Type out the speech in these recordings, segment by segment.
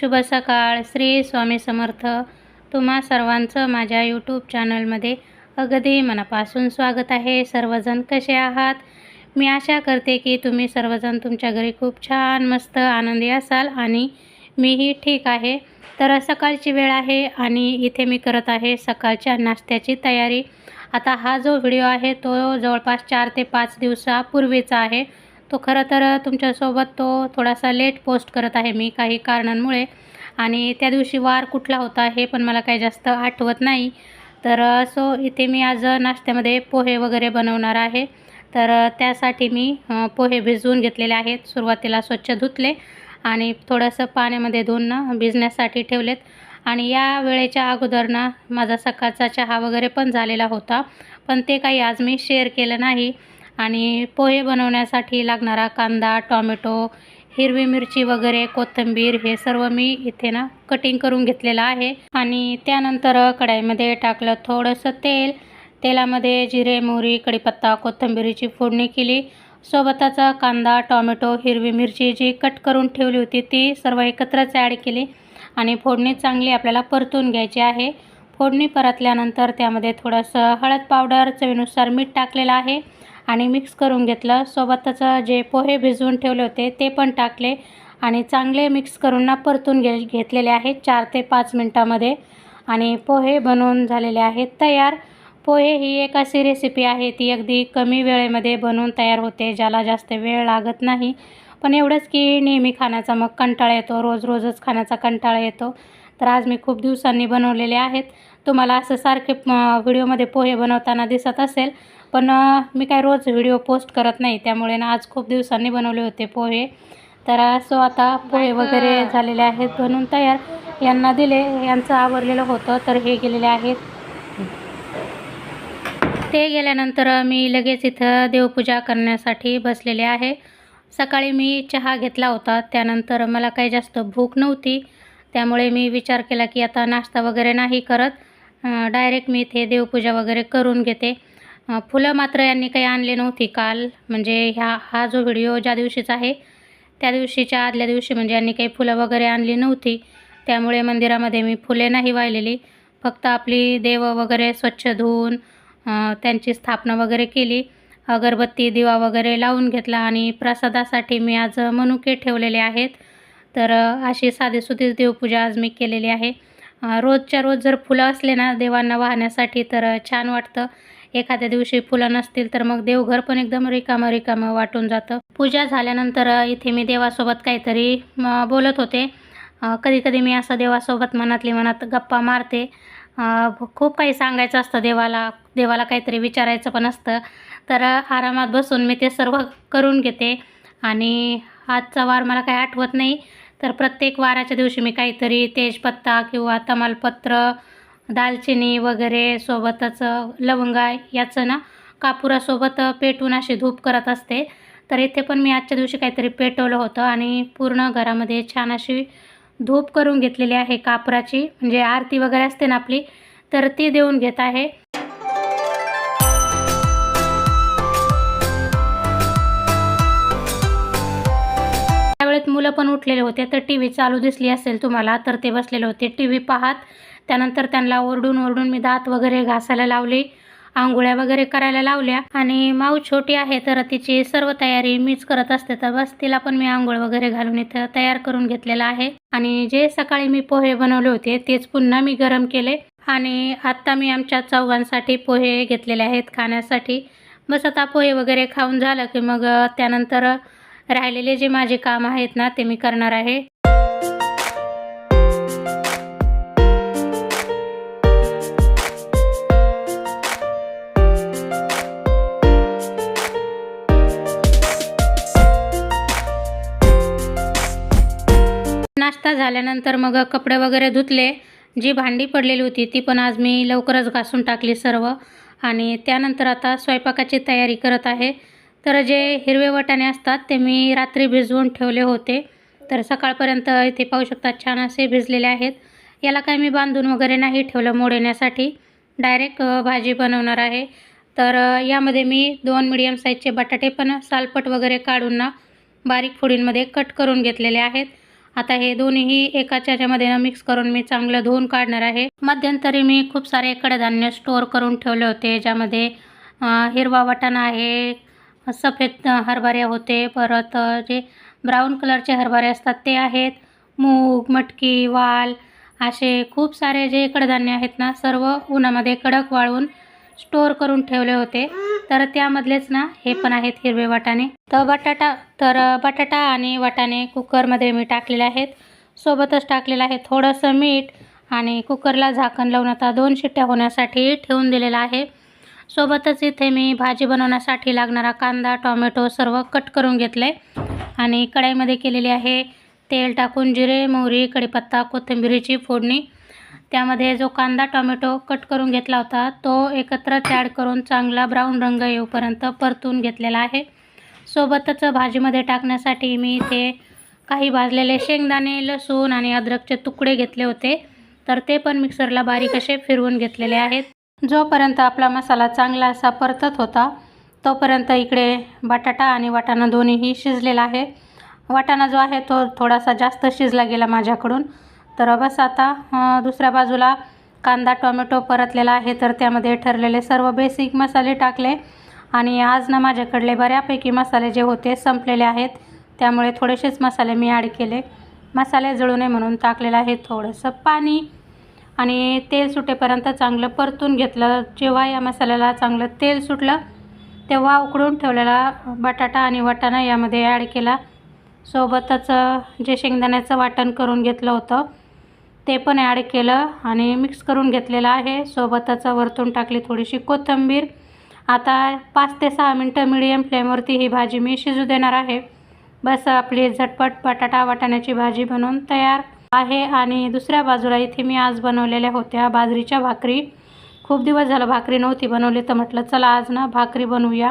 शुभ सकाळ श्री स्वामी समर्थ. तुम्हा सर्वांचं माझ्या यूट्यूब चॅनलमध्ये अगदी मनापासून स्वागत आहे. सर्वजण कसे आहात? मी आशा करते की तुम्ही सर्वजण तुमच्या घरी खूप छान मस्त आनंदी असाल आणि मीही ठीक आहे. तर सकाळची वेळ आहे आणि इथे मी करत आहे सकाळच्या नाश्त्याची तयारी. आता हा जो व्हिडिओ आहे तो जवळपास चार ते पाच दिवसापूर्वीचा आहे. तो खरं तर तुमच्यासोबत तो थोडासा लेट पोस्ट करत आहे मी काही कारणांमुळे. आणि त्या दिवशी वार कुठला होता हे पण मला काही जास्त आठवत नाही. तर सो इथे मी आज नाश्त्यामध्ये पोहे वगैरे बनवणार आहे. तर त्यासाठी मी पोहे भिजवून घेतलेले आहेत. सुरुवातीला स्वच्छ धुतले आणि थोडंसं पाण्यामध्ये धुवून ना भिजण्यासाठी ठेवलेत. आणि या वेळेच्या अगोदर ना माझा सकाळचा चहा वगैरे पण झालेला होता. पण ते काही आज मी शेअर केलं नाही. आणि पोहे बनवण्यासाठी लागणारा कांदा टॉमॅटो हिरवी मिरची वगैरे कोथिंबीर हे सर्व मी इथे ना कटिंग करून घेतलेलं आहे. आणि त्यानंतर कढाईमध्ये टाकलं थोडंसं तेल. तेलामध्ये जिरे मोहरी कढीपत्ता कोथिंबीरीची फोडणी केली. सोबतच कांदा टॉमॅटो हिरवी मिरची जी कट करून ठेवली होती ती सर्व एकत्रच ॲड केली. आणि फोडणी चांगली आपल्याला परतून घ्यायची आहे. फोडणी परतल्यानंतर त्यामध्ये थोडंसं हळद पावडर चवीनुसार मीठ टाकलेलं आहे. आणि मिक्स करून घेतलं. सोबतच जे पोहे भिजवून ठेवले होते ते पण टाकले आणि चांगले मिक्स करून ना परतून घे घेतलेले आहेत चार ते पाच मिनटामध्ये. आणि पोहे बनवून झालेले आहेत तयार. पोहे ही एक अशी रेसिपी आहे ती अगदी कमी वेळेमध्ये बनवून तयार होते ज्याला जास्त वेळ लागत नाही. पण एवढंच की नेहमी खाण्याचा मग कंटाळा येतो रोज रोजच खाण्याचा कंटाळा येतो. तर आज मी खूप दिवसांनी बनवलेले आहेत. तुम्हाला असं सारखे व्हिडिओमध्ये पोहे बनवताना दिसत असेल पण मी काय रोज व्हिडिओ पोस्ट करत नाही त्यामुळे ना आज खूप दिवसांनी बनवले होते पोहे. तर सो आता पोहे वगैरे झालेले आहेत बनवून तयार. यांना दिले यांचं आवरलेलं होतं तर हे गेलेले आहेत. ते गेल्यानंतर मी लगेच इथं देवपूजा करण्यासाठी बसलेले आहे. सकाळी मी चहा घेतला होता त्यानंतर मला काही जास्त भूक नव्हती. त्यामुळे मी विचार केला की आता नाश्ता वगैरे नाही करत. डायरेक्ट मी इथे देवपूजा वगैरे करून घेते. फुलं मात्र यांनी काही आणली नव्हती काल. म्हणजे ह्या हा जो व्हिडिओ ज्या दिवशीचा आहे त्या दिवशीच्या आदल्या दिवशी म्हणजे यांनी काही फुलं वगैरे आणली नव्हती. त्यामुळे मंदिरामध्ये मी फुले नाही वाहिलेली. फक्त आपली देव वगैरे स्वच्छ धुवून त्यांची स्थापना वगैरे केली. अगरबत्ती दिवा वगैरे लावून घेतला आणि प्रसादासाठी मी आज मनुके ठेवलेले आहेत. तर अशी साधीसुधीच देवपूजा आज मी केलेली आहे. रोजच्या रोज जर फुलं असले ना देवांना वाहण्यासाठी तर छान वाटतं. एखाद्या दिवशी फुलं नसतील तर मग देवघर पण एकदम रिकामं रिकामं वाटून जातं. पूजा झाल्यानंतर इथे मी देवासोबत काहीतरी बोलत होते. कधी कधी मी असं देवासोबत मनातली मनात गप्पा मारते. खूप काही सांगायचं असतं देवाला देवाला काहीतरी विचारायचं पण असतं. तर आरामात बसून मी ते सर्व करून घेते. आणि आजचा वार मला काही आठवत नाही. तर प्रत्येक वाराच्या दिवशी मी काहीतरी तेजपत्ता किंवा तमालपत्र दालचिनी वगैरे सोबतच लवंगा याचं ना कापुरासोबत पेटून अशी धूप करत असते. तर इथे पण मी आजच्या दिवशी काहीतरी पेटवलं होतं आणि पूर्ण घरामध्ये छान अशी धूप करून घेतलेली आहे कापराची. म्हणजे आरती वगैरे असते ना आपली तर ती देऊन घेत आहे. त्यावेळेत मुलं पण उठलेले होते तर टी व्ही चालू दिसली असेल तुम्हाला तर ते बसलेले होते. टी व्ही पाहत त्यानंतर त्यांना ओरडून ओरडून मी दात वगैरे घासायला लावले आंघोळ्या वगैरे करायला लावल्या. आणि माऊ छोटी आहे तर तिची सर्व तयारी मीच करत असते तर बस तिला पण मी आंघोळ वगैरे घालून इथं तयार करून घेतलेला आहे. आणि जे सकाळी मी पोहे बनवले होते तेच पुन्हा मी गरम केले. आणि आत्ता मी आमच्या चौघांसाठी पोहे घेतलेले आहेत खाण्यासाठी. बस आता पोहे वगैरे खाऊन झालं की मग त्यानंतर राहिलेले जे माझे काम आहेत ना ते मी करणार आहे. नाश्ता झाल्यानंतर मग कपडे वगैरे धुतले. जी भांडी पडलेली होती ती पण आज मी लवकरच घासून टाकली सर्व. आणि त्यानंतर आता स्वयंपाकाची तयारी करत आहे. तर जे हिरवे वटाणे असतात ते मी रात्री भिजवून ठेवले होते. तर सकाळपर्यंत इथे पाहू शकतात छान असे भिजलेले आहेत. याला काय मी बांधून वगैरे नाही ठेवलं मोडण्यासाठी. डायरेक्ट भाजी बनवणार आहे. तर यामध्ये मी दोन मिडियम साईजचे बटाटे पण सालपट वगैरे काढून ना बारीक फोडींमध्ये कट करून घेतलेले आहेत. आता हे दोन्हीही एकाच याच्यामध्ये ना मिक्स करून मी चांगलं धुवून काढणार आहे. मध्यंतरी मी खूप सारे कडधान्य स्टोअर करून ठेवले होते ज्यामध्ये हिरवा वटाणा आहे सफेद हरभरे होते. परत जे ब्राऊन कलरचे हरभरे असतात ते आहेत. मूग मटकी वाल असे खूप सारे जे कडधान्य आहेत ना सर्व उन्हामध्ये कडक वाळवून स्टोअर करून ठेवले होते. तर त्यामधलेच ना हे पण आहेत हिरवे वाटाणे. तर बटाटा तर बटाटा आणि वाटाणे कुकरमध्ये मी टाकलेले आहेत. सोबतच टाकलेलं आहे थोडंसं मीठ आणि कुकरला झाकण लावून आता दोन शिट्ट्या होण्यासाठी ठेवून दिलेलं आहे. सोबतच इथे मी भाजी बनवण्यासाठी लागणारा कांदा टॉमॅटो सर्व कट करून घेतलं. आहे आणि कढाईमध्ये केलेली आहे तेल टाकून जिरे मोहरी कढीपत्ता कोथिंबिरीची फोडणी. त्यामध्ये जो कांदा टोमॅटो कट करून घेतला होता तो एकत्रच ॲड करून चांगला ब्राऊन रंग येऊपर्यंत परतून घेतलेला आहे. सोबतच भाजीमध्ये टाकण्यासाठी मी इथे काही भाजलेले शेंगदाणे लसूण आणि अद्रकचे तुकडे घेतले होते. तर ते पण मिक्सरला बारीक असे फिरवून घेतलेले आहेत. जोपर्यंत आपला मसाला चांगला असा परतत होता तोपर्यंत इकडे बटाटा आणि वाटाणा दोन्हीही शिजलेला आहे. वाटाणा जो आहे तो थोडासा जास्त शिजला गेला माझ्याकडून. तर बस आता दुसऱ्या बाजूला कांदा टोमॅटो परतलेला आहे. तर त्यामध्ये ठरलेले सर्व बेसिक मसाले टाकले. आणि आज ना माझ्याकडले बऱ्यापैकी मसाले जे होते संपलेले आहेत. त्यामुळे थोडेसेच मसाले मी ॲड केले. मसाले जळू नये म्हणून टाकलेलं आहे थोडंसं पाणी. आणि तेल सुटेपर्यंत चांगलं परतून घेतलं. जेव्हा या मसाल्याला चांगलं तेल सुटलं तेव्हा उकडून ठेवलेला बटाटा आणि वाटाणा यामध्ये ॲड केला. सोबतच जे शेंगदाण्याचं वाटण करून घेतलं होतं ते पण ॲड केलं आणि मिक्स करून घेतलेलं आहे. सोबतच वरतून टाकली थोडीशी कोथिंबीर. आता पाच ते सहा मिनटं मिडियम फ्लेमवरती ही भाजी मी शिजू देणार आहे. बस आपली झटपट बटाटा वाटाण्याची भाजी बनवून तयार. आहे आणि दुसऱ्या बाजूला इथे मी आज बनवलेल्या होत्या बाजरीच्या भाकरी. खूप दिवस झालं भाकरी नव्हती बनवली तर म्हटलं चला आज ना भाकरी बनवूया.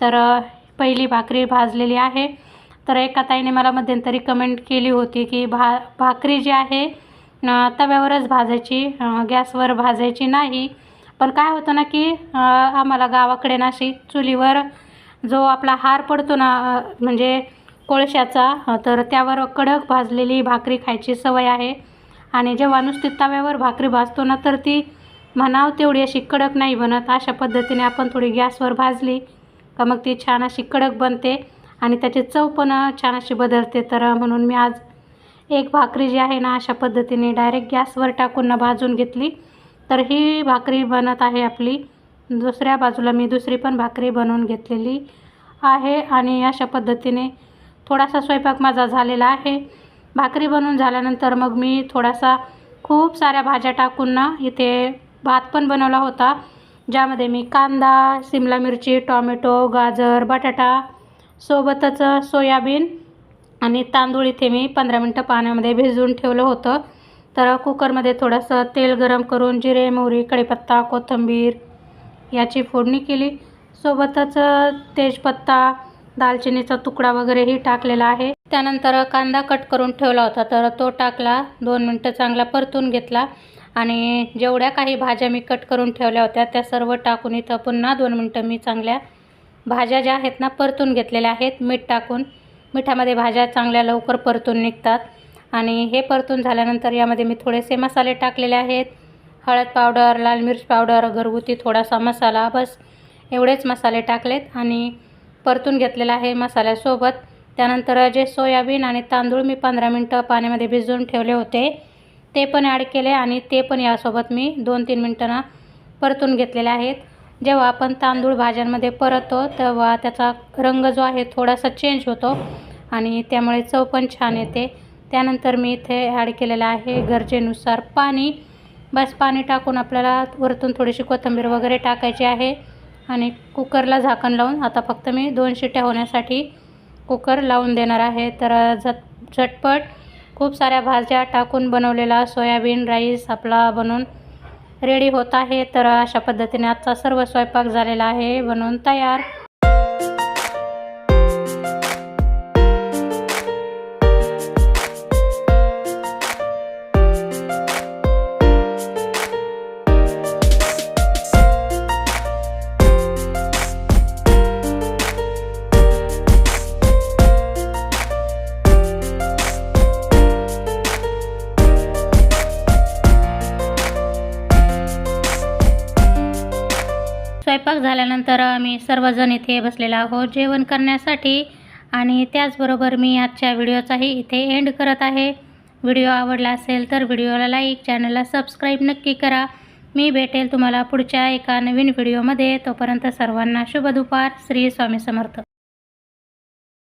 तर पहिली भाकरी भाजलेली आहे. तर एका ताईने मला मध्यंतरी कमेंट केली होती की भा भाकरी जी आहे तव्यावरच भाजायची गॅसवर भाजायची नाही. पण काय होतं ना की आम्हाला गावाकडे नाशिक चुलीवर जो आपला हार पडतो ना म्हणजे कोळशाचा तर त्यावर कडक भाजलेली भाकरी खायची सवय आहे. आणि जेव्हा नुसती तव्यावर भाकरी भाजतो ना तर ती म्हणाव तेवढी अशी कडक नाही बनत. अशा पद्धतीने आपण थोडी गॅसवर भाजली का मग ती छान अशी कडक बनते आणि त्याची चव पण छान अशी बदलते. तर म्हणून मी आज एक भाकरी जी आहे ना अशा पद्धतीने डायरेक्ट गॅसवर टाकून ना भाजून घेतली. तर ही भाकरी बनत आहे आपली. दुसऱ्या बाजूला मी दुसरी पण भाकरी बनवून घेतलेली आहे आणि अशा पद्धतीने थोडासा स्वयंपाक माझा झालेला आहे. भाकरी बनवून झाल्यानंतर मग मी थोडासा खूप साऱ्या भाज्या टाकून ना इथे भात पण बनवला होता. ज्यामध्ये मी कांदा सिमला मिरची टॉमॅटो गाजर बटाटा सोबतच सोयाबीन आणि तांदूळ इथे मी पंधरा मिनटं पाण्यामध्ये भिजवून ठेवलं होतं. तर कुकरमध्ये थोडंसं तेल गरम करून जिरे मोहरी कढीपत्ता कोथिंबीर याची फोडणी केली. सोबतच तेजपत्ता दालचिनीचा तुकडा वगैरेही टाकलेला आहे. त्यानंतर कांदा कट करून ठेवला होता तर तो टाकला दोन मिनटं चांगला परतून घेतला आणि जेवढ्या काही भाज्या मी कट करून ठेवल्या होत्या त्या सर्व टाकून इथं पुन्हा दोन मिनटं मी चांगल्या भाज्या ज्या आहेत ना परतून घेतलेल्या आहेत मीठ टाकून. मिठामध्ये भाज्या चांगल्या लवकर परतून निघतात आणि हे परतून झाल्यानंतर यामध्ये मी थोडेसे मसाले टाकलेले आहेत. हळद पावडर लाल मिर्च पावडर घरगुती थोडासा मसाला बस एवढेच मसाले टाकलेत आणि परतून घेतलेला आहे मसाल्यासोबत. त्यानंतर जे सोयाबीन आणि तांदूळ मी पंधरा मिनटं पाण्यामध्ये भिजवून ठेवले होते ते पण ॲड केले आणि ते पण यासोबत मी दोन तीन मिनटांना परतून घेतलेले आहेत. जेव्हा आपण तांदूळ भाज्यांमध्ये परततो तेव्हा त्याचा रंग जो आहे थोडासा चेंज होतो आणि त्यामुळे चव पण छान येते. त्यानंतर मी इथे ॲड केलेलं आहे गरजेनुसार पाणी. बस पाणी टाकून आपल्याला वरतून थोडीशी कोथिंबीर वगैरे टाकायची आहे. आणि कुकरला झाकण लावून आता फक्त मी दोन शिट्ट्या होण्यासाठी कुकर लावून देणार आहे. तर झट झटपट खूप साऱ्या भाज्या टाकून बनवलेला सोयाबीन राईस आपला बनवून रेडी होत आहे. तर अशा पद्धतीने आजचा सर्व स्वयंपाक झालेला आहे. बनवून तयार. स्वयंपाक झाल्यानंतर आम्ही सर्वजण इथे बसलेलो आहोत जेवण करण्यासाठी. आणि त्याचबरोबर मी आजच्या व्हिडिओचाही इथे एंड करत आहे. व्हिडिओ आवडला असेल तर व्हिडिओला लाईक चॅनलला सबस्क्राईब नक्की करा. मी भेटेल तुम्हाला पुढच्या एका नवीन व्हिडिओमध्ये. तोपर्यंत सर्वांना शुभ दुपार. श्री स्वामी समर्थ.